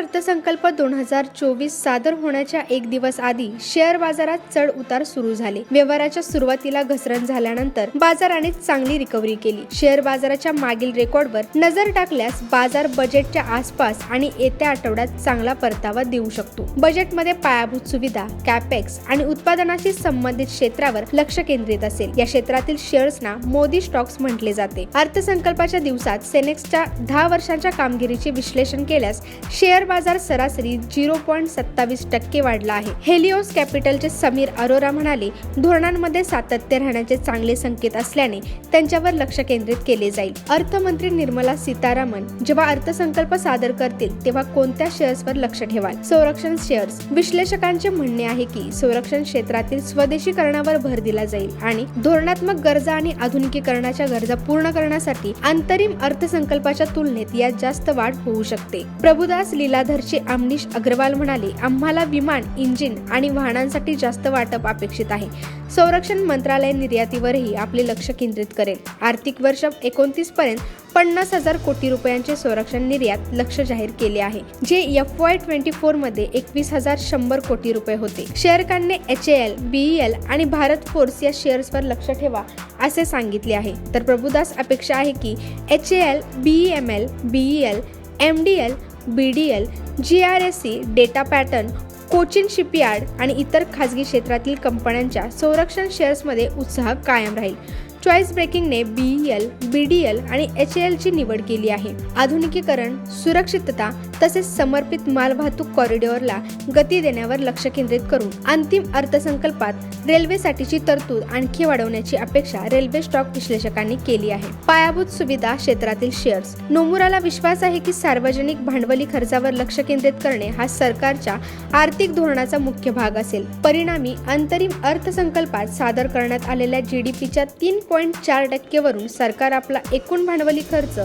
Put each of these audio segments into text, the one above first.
अर्थसंकल्प दोन हजार चोवीस सादर होण्याच्या एक दिवस आधी शेअर बाजारात चढ उतार सुरू झाले. व्यवहाराच्या सुरुवातीला घसरण झाल्यानंतर बाजाराने चांगली रिकव्हरी केली. शेअर बाजाराच्या मागील रेकॉर्डवर नजर टाकल्यास बाजार बजेटच्या आसपास आणि येत्या आठवड्यात चांगला परतावा देऊ शकतो. बजेटमध्ये पायाभूत सुविधा कॅपेक्स आणि उत्पादनाशी संबंधित क्षेत्रावर लक्ष केंद्रित असेल. या क्षेत्रातील शेअर्सना मोदी स्टॉक्स म्हटले जाते. अर्थसंकल्पाच्या दिवसात सेनेक्सच्या दहा वर्षांच्या कामगिरीचे विश्लेषण केल्यास शेअर बाजार सरासरी झिरो पॉईंट सत्तावीस टक्के वाढला आहे. हेलिओस कॅपिटलचे समीर अरोरा म्हणाले धोरणांमध्ये सातत्य राहण्याचे चांगले संकेत असल्याने त्यांच्यावर लक्ष केंद्रित केले जाईल. अर्थमंत्री निर्मला सीतारामन जेव्हा अर्थसंकल्प सादर करतील तेव्हा कोणत्या शेअर्सवर लक्ष ठेवाल? संरक्षण शेअर्स. विश्लेषकांचे म्हणणे आहे की संरक्षण क्षेत्रातील स्वदेशीकरणावर भर दिला जाईल आणि धोरणात्मक गरजा आणि आधुनिकीकरणाच्या गरजा पूर्ण करण्यासाठी अंतरिम अर्थसंकल्पाच्या तुलनेत यात जास्त वाढ होऊ शकते. प्रभुदास लीलाधरचे आमनीश अग्रवाल म्हणाले आम्हाला विमान इंजिन आणि वाहनांसाठी जास्त वाटप अपेक्षित आहे. संरक्षण मंत्रालय निर्यातीवरही आपले लक्ष केंद्रित करेल. आर्थिक वर्ष एकोणतीस पर्यंत पन्नास हजार कोटी रुपयांचे संरक्षण निर्यात लक्ष जाहीर केले आहे जे एफ वाय ट्वेंटी फोरमध्ये एकवीस हजार शंभर कोटी रुपये होते. शेअरकांनी एच एल बीईएल आणि भारत फोर्स या शेअर्सवर लक्ष ठेवा असे सांगितले आहे. तर प्रभुदास अपेक्षा आहे की H L BEM L BEL M D L B D L G R S C data pattern Cochin shipyard आणि इतर खाजगी क्षेत्रातील कंपन्यांच्या संरक्षण शेअर्समध्ये उत्साह कायम राहील. Choice ब्रेकिंगने B L B D L आणि एच एलची निवड केली आहे. आधुनिकीकरण सुरक्षितता तसेच समर्पित मालवाहतूक कॉरिडॉरला गती देण्यावर लक्ष केंद्रित करून अंतिम अर्थसंकल्पात रेल्वेसाठीची तरतूद आणखी वाढवण्याची अपेक्षा रेल्वे स्टॉक विश्लेषकांनी केली आहे. पायाभूत सुविधा क्षेत्रातील शेअर्स नोमुराला विश्वास आहे की सार्वजनिक भांडवली खर्चावर लक्ष केंद्रित करणे हा सरकारच्या आर्थिक धोरणाचा मुख्य भाग असेल. परिणामी अंतरिम अर्थसंकल्पात सादर करण्यात आलेल्या जी डी पीच्या तीन पॉईंट चार टक्केवरून सरकार आपला एकूण भांडवली खर्च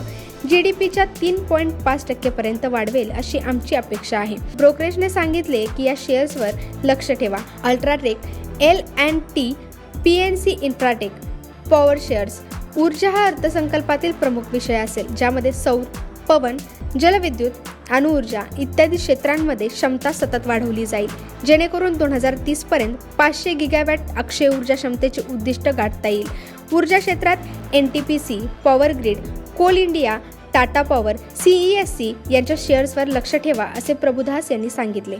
जी डी पीच्या तीन पॉईंट पाच टक्केपर्यंत वाढवेल अशी आमची अपेक्षा आहे. ब्रोकरेजने सांगितले की या शेअर्सवर लक्ष ठेवा. UltraTech L and T P N C Infratech power shares ऊर्जा हा अर्थसंकल्पातील प्रमुख विषय असेल ज्यामध्ये सौर पवन जलविद्युत अणुऊर्जा इत्यादी क्षेत्रांमध्ये क्षमता सतत वाढवली जाईल. जेणेकरून दोन हजार तीसपर्यंत पाचशे गिगावॅट अक्षय ऊर्जा क्षमतेचे उद्दिष्ट गाठता येईल. ऊर्जा क्षेत्रात N T P C Power Grid Coal India Tata Power CES C यांच्या शेअर्सवर लक्ष ठेवा असे प्रभुदास यांनी सांगितले.